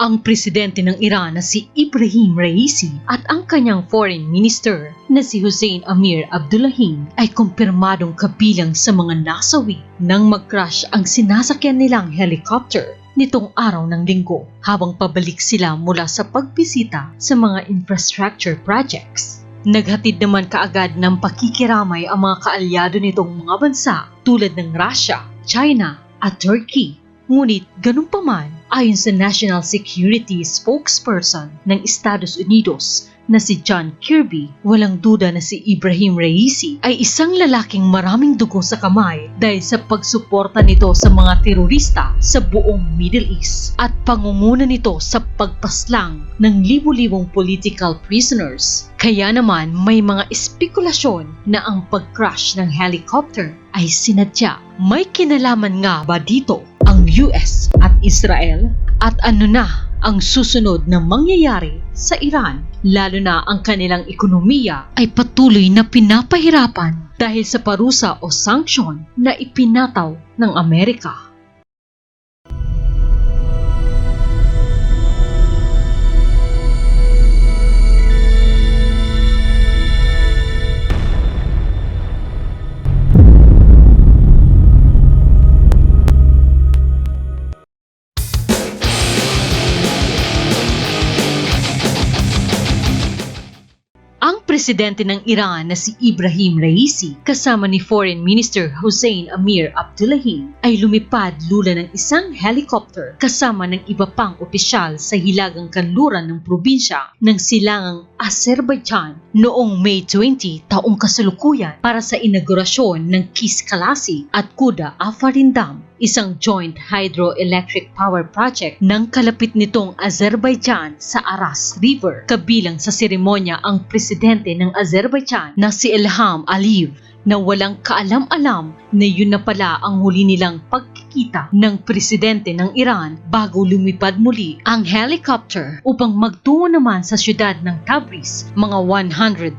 ang presidente ng Iran na si Ibrahim Raisi at ang kanyang foreign minister na si Hussein Amir Abdullahian ay kumpirmadong kabilang sa mga nasawi nang mag-crash ang sinasakyan nilang helicopter nitong araw ng linggo habang pabalik sila mula sa pagbisita sa mga infrastructure projects. Naghatid naman kaagad ng pakikiramay ang mga kaalyado nitong mga bansa tulad ng Russia, China at Turkey. Ngunit ganun pa man, ayon sa National Security Spokesperson ng Estados Unidos na si John Kirby, walang duda na si Ibrahim Raisi ay isang lalaking maraming dugo sa kamay dahil sa pagsuporta nito sa mga terorista sa buong Middle East at pangunguna nito sa pagpaslang ng libu-libong political prisoners. Kaya naman may mga espekulasyon na ang pag-crash ng helicopter ay sinadya. May kinalaman nga ba dito US at Israel? At ano na ang susunod na mangyayari sa Iran, lalo na ang kanilang ekonomiya ay patuloy na pinapahirapan dahil sa parusa o sanksyon na ipinataw ng Amerika. Presidente ng Iran na si Ibrahim Raisi kasama ni Foreign Minister Hussein Amir Abdullahian ay lumipad lula ng isang helicopter kasama ng iba pang opisyal sa hilagang kanluran ng probinsya ng silangang Azerbaijan noong May 20 taong kasalukuyan para sa inaugurasyon ng Kis Kalasi at Kuda Afarin Dam isang joint hydroelectric power project ng kalapit nitong Azerbaijan sa Aras River. Kabilang sa seremonya ang presidente ng Azerbaijan na si Ilham Aliyev na walang kaalam-alam na yun na pala ang huli nilang pagkikita ng presidente ng Iran bago lumipad muli ang helicopter upang magtungo naman sa syudad ng Tabriz, mga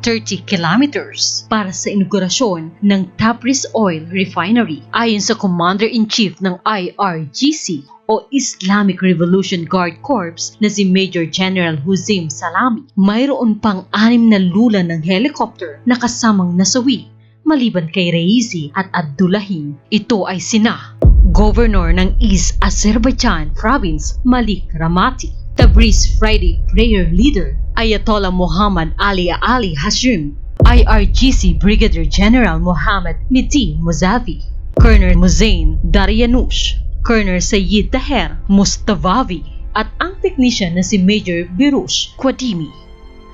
130 kilometers para sa inaugurasyon ng Tabriz Oil Refinery. Ayon sa Commander-in-Chief ng IRGC o Islamic Revolution Guard Corps na si Major General Huzim Salami. Mayroon pang anim na lula ng helicopter na kasamang nasawi maliban kay Reisi at Abdullahin. Ito ay sina Governor ng East Azerbaijan Province Malik Ramati, Tabriz Friday Prayer Leader Ayatollah Muhammad Ali Ali Hashim, IRGC Brigadier General Mohammad Miti Muzavi, Colonel Muzain Daryanush, Colonel Sayyid Taher Mustavavi, at ang technician na si Major Birush Kwadimi.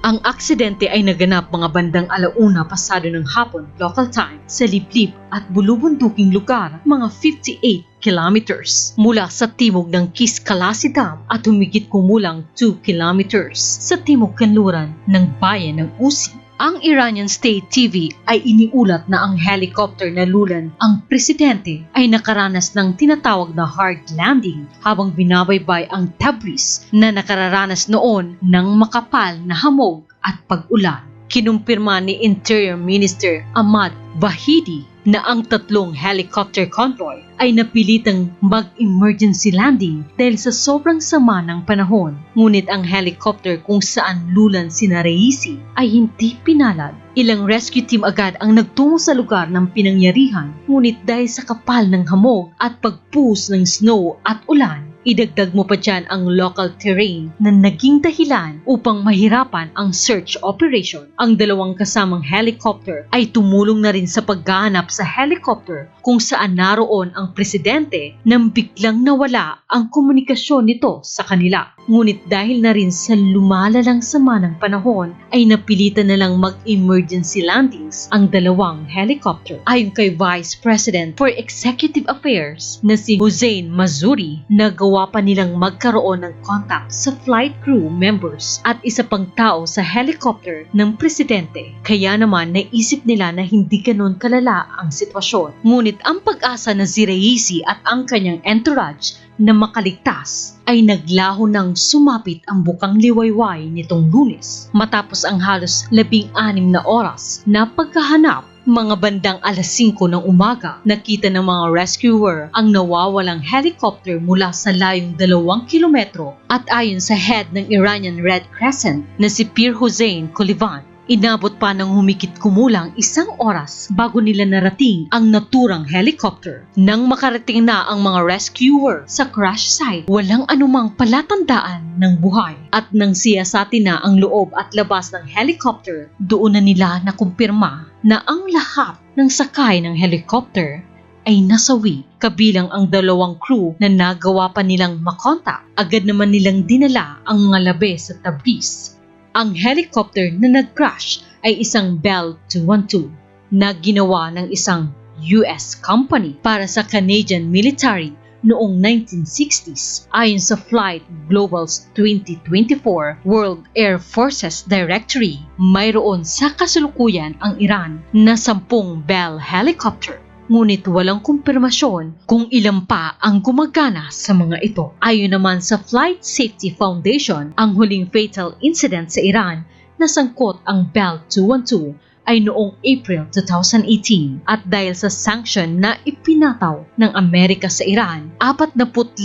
Ang aksidente ay naganap mga bandang alauna pasado ng hapon local time sa liblib at bulubunduking lugar mga 58 kilometers mula sa timog ng Kiskalasi Dam at humigit kumulang 2 kilometers sa timog kanluran ng bayan ng Usi. Ang Iranian State TV ay iniulat na ang helicopter na lulan ang presidente ay nakaranas ng tinatawag na hard landing habang binabaybay ang Tabriz na nakararanas noon ng makapal na hamog at pag-ulan. Kinumpirma ni Interior Minister Ahmad Vahidi na ang tatlong helicopter convoy ay napilitang mag-emergency landing dahil sa sobrang sama ng panahon. Ngunit ang helicopter kung saan lulan sina Reisi ay hindi pinalad. Ilang rescue team agad ang nagtungo sa lugar ng pinangyarihan ngunit dahil sa kapal ng hamog at pagpus ng snow at ulan, idagdag mo pa dyan ang local terrain na naging dahilan upang mahirapan ang search operation. Ang dalawang kasamang helicopter ay tumulong na rin sa paggahanap sa helicopter kung saan naroon ang presidente nang biglang nawala ang komunikasyon nito sa kanila. Ngunit dahil na rin sa lumalalang sama ng panahon ay napilitan na lang mag-emergency landings ang dalawang helicopter. Ayon kay Vice President for Executive Affairs na si Hussein Mazuri, nagawa pa nilang magkaroon ng contact sa flight crew members at isa pang tao sa helicopter ng presidente. Kaya naman naisip nila na hindi ganon kalala ang sitwasyon. Ngunit ang pag-asa na si Reisi at ang kanyang entourage na makaligtas ay naglaho ng sumapit ang bukang liwayway nitong lunes. Matapos ang halos labing anim na oras na pagkahanap Mga bandang alas 5 ng umaga, nakita ng mga rescuer ang nawawalang helicopter mula sa layong dalawang kilometro at ayon sa head ng Iranian Red Crescent na si Pir Hossein Kolivan, Inabot pa ng humikit kumulang isang oras bago nila narating ang naturang helicopter. Nang makarating na ang mga rescuer sa crash site, walang anumang palatandaan ng buhay. At nang siyasatin na ang loob at labas ng helicopter, doon na nila nakumpirma na ang lahat ng sakay ng helicopter ay nasawi kabilang ang dalawang crew na nagawa pa nilang makontak. Agad naman nilang dinala ang mga labi sa Tabriz ang helicopter na nag-crash ay isang Bell 212 na ginawa ng isang US company para sa Canadian military noong 1960s ayon sa Flight Global's 2024 World Air Forces Directory. Mayroon sa kasalukuyan ang Iran na sampung Bell helicopter ngunit walang kumpirmasyon kung ilan pa ang gumagana sa mga ito. Ayon naman sa Flight Safety Foundation, ang huling fatal incident sa Iran na sangkot ang Bell 212 ay noong April 2018 at dahil sa sanction na ipinataw ng Amerika sa Iran, 45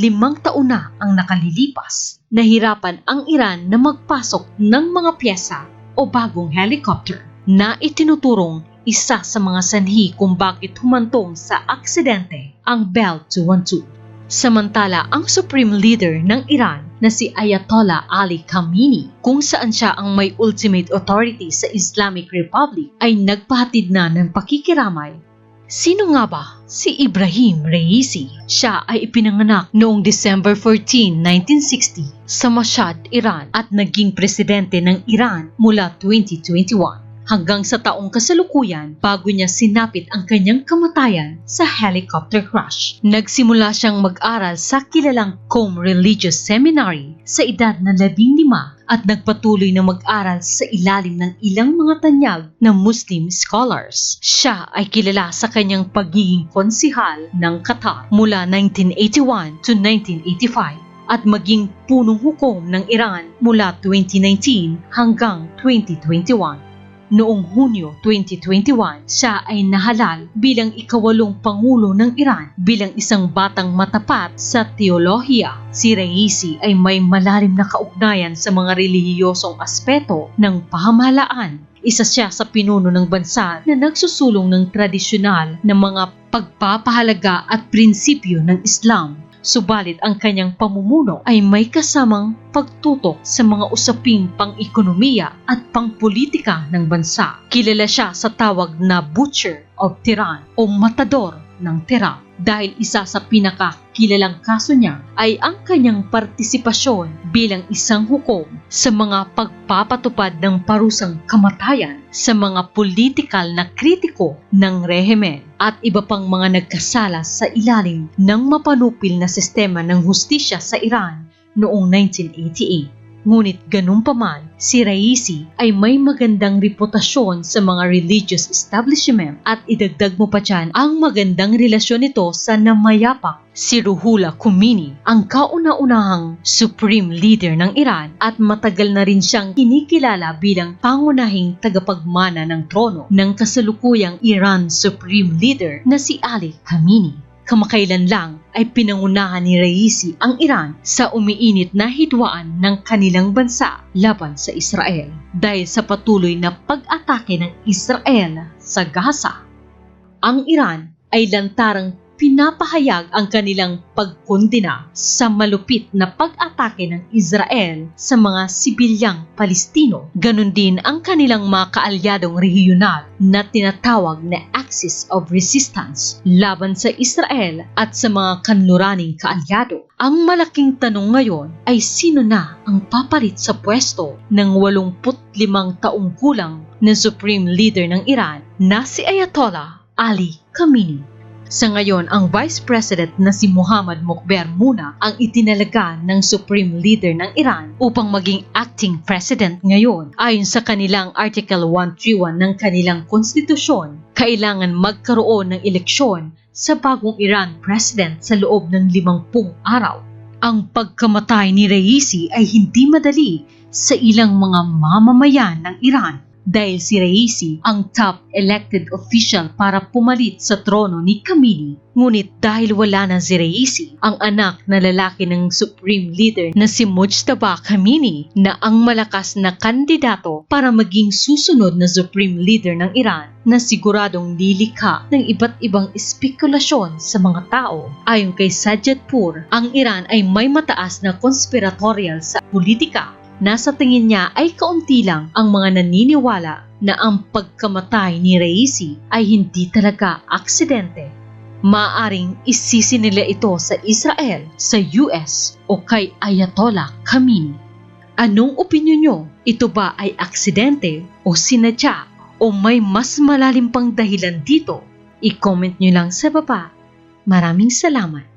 taon na ang nakalilipas. Nahirapan ang Iran na magpasok ng mga pyesa o bagong helicopter na itinuturong isa sa mga sanhi kung bakit humantong sa aksidente ang Bell 212. Samantala, ang Supreme Leader ng Iran na si Ayatollah Ali Khamenei, kung saan siya ang may ultimate authority sa Islamic Republic, ay nagpahatid na ng pakikiramay. Sino nga ba si Ibrahim Reisi? Siya ay ipinanganak noong December 14, 1960 sa Mashhad, Iran at naging presidente ng Iran mula 2021 hanggang sa taong kasalukuyan bago niya sinapit ang kanyang kamatayan sa helicopter crash. Nagsimula siyang mag-aral sa kilalang Qom Religious Seminary sa edad na labing lima at nagpatuloy na mag-aral sa ilalim ng ilang mga tanyag na Muslim scholars. Siya ay kilala sa kanyang pagiging konsihal ng Qatar mula 1981 to 1985 at maging punong hukom ng Iran mula 2019 hanggang 2021. Noong Hunyo 2021, siya ay nahalal bilang ikawalong pangulo ng Iran bilang isang batang matapat sa teolohiya. Si Raisi ay may malalim na kaugnayan sa mga relihiyosong aspeto ng pamahalaan isa siya sa pinuno ng bansa na nagsusulong ng tradisyonal na mga pagpapahalaga at prinsipyo ng Islam Subalit ang kanyang pamumuno ay may kasamang pagtutok sa mga usaping pang-ekonomiya at pang-politika ng bansa. Kilala siya sa tawag na Butcher of Tehran o Matador ng Tehran dahil isa sa pinakakilalang kaso niya ay ang kanyang partisipasyon bilang isang hukom sa mga pagpapatupad ng parusang kamatayan sa mga politikal na kritiko ng rehimen at iba pang mga nagkasala sa ilalim ng mapanupil na sistema ng hustisya sa Iran noong 1988. Ngunit ganun pa man, si Raisi ay may magandang reputasyon sa mga religious establishment at idagdag mo pa dyan ang magandang relasyon nito sa namayapak si Ruhullah Khomeini, ang kauna-unahang supreme leader ng Iran at matagal na rin siyang kinikilala bilang pangunahing tagapagmana ng trono ng kasalukuyang Iran supreme leader na si Ali Khamenei. Kamakailan lang ay pinangunahan ni Raisi ang Iran sa umiinit na hidwaan ng kanilang bansa laban sa Israel dahil sa patuloy na pag-atake ng Israel sa Gaza. Ang Iran ay lantarang pinapahayag ang kanilang pagkondena sa malupit na pag-atake ng Israel sa mga sibilyang Palestino. Ganon din ang kanilang mga kaalyadong regional na tinatawag na Axis of Resistance laban sa Israel at sa mga kanluraning kaalyado. Ang malaking tanong ngayon ay sino na ang papalit sa pwesto ng 85 taong kulang na Supreme Leader ng Iran na si Ayatollah Ali Khamenei. Sa ngayon, ang Vice President na si Muhammad Mukber muna ang itinalaga ng Supreme Leader ng Iran upang maging acting president ngayon. Ayon sa kanilang Article 131 ng kanilang konstitusyon, kailangan magkaroon ng eleksyon sa bagong Iran president sa loob ng limampung araw. Ang pagkamatay ni Raisi ay hindi madali sa ilang mga mamamayan ng Iran dahil si Raisi ang top elected official para pumalit sa trono ni Kamini. Ngunit dahil wala na si Raisi, ang anak na lalaki ng Supreme Leader na si Mujtaba Kamini na ang malakas na kandidato para maging susunod na Supreme Leader ng Iran na siguradong lilikha ng iba't ibang espekulasyon sa mga tao. Ayon kay Sajjadpur, ang Iran ay may mataas na conspiratorial sa politika Nasa tingin niya ay kaunti lang ang mga naniniwala na ang pagkamatay ni Reisi ay hindi talaga aksidente. Maaring isisi nila ito sa Israel, sa US o kay Ayatollah Khamenei. Anong opinyon nyo? Ito ba ay aksidente o sinadya o may mas malalim pang dahilan dito? I-comment nyo lang sa baba. Maraming salamat.